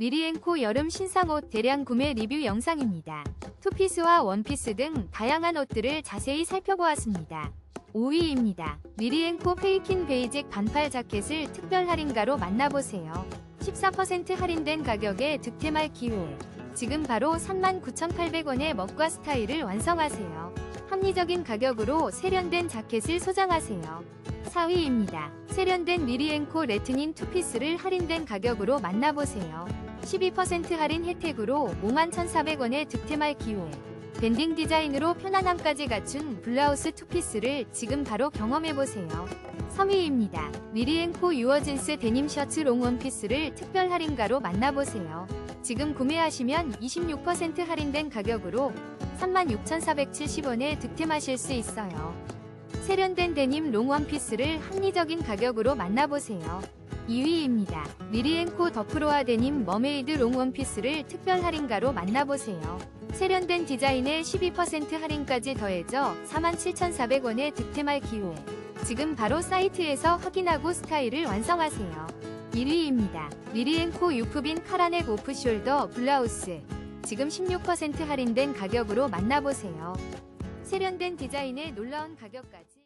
미리앤코 여름 신상옷 대량 구매 리뷰 영상입니다. 투피스와 원피스 등 다양한 옷들을 자세히 살펴보았습니다. 5위입니다. 미리앤코 페이킨 베이직 반팔 자켓을 특별 할인가로 만나보세요. 14% 할인된 가격에 득템할 기회. 지금 바로 39,800원의 멋과 스타일을 완성하세요. 합리적인 가격으로 세련된 자켓을 소장하세요. 4위입니다. 세련된 미리앤코 레트닌 투피스를 할인된 가격으로 만나보세요. 12% 할인 혜택으로 51,400원에 득템할 기회. 밴딩 디자인으로 편안함까지 갖춘 블라우스 투피스를 지금 바로 경험해보세요. 3위입니다. 미리앤코 유어진스 데님 셔츠 롱 원피스를 특별 할인가로 만나보세요. 지금 구매하시면 26% 할인된 가격으로 36,470원에 득템하실 수 있어요. 세련된 데님 롱 원피스를 합리적인 가격으로 만나보세요. 2위입니다. 미리앤코 더프로아 데님 머메이드 롱 원피스를 특별 할인가로 만나보세요. 세련된 디자인에 12% 할인까지 더해져 47,400원에 득템할 기회. 지금 바로 사이트에서 확인하고 스타일을 완성하세요. 1위입니다. 미리앤코 유프빈 카라넥 오프숄더 블라우스. 지금 16% 할인된 가격으로 만나보세요. 세련된 디자인에 놀라운 가격까지.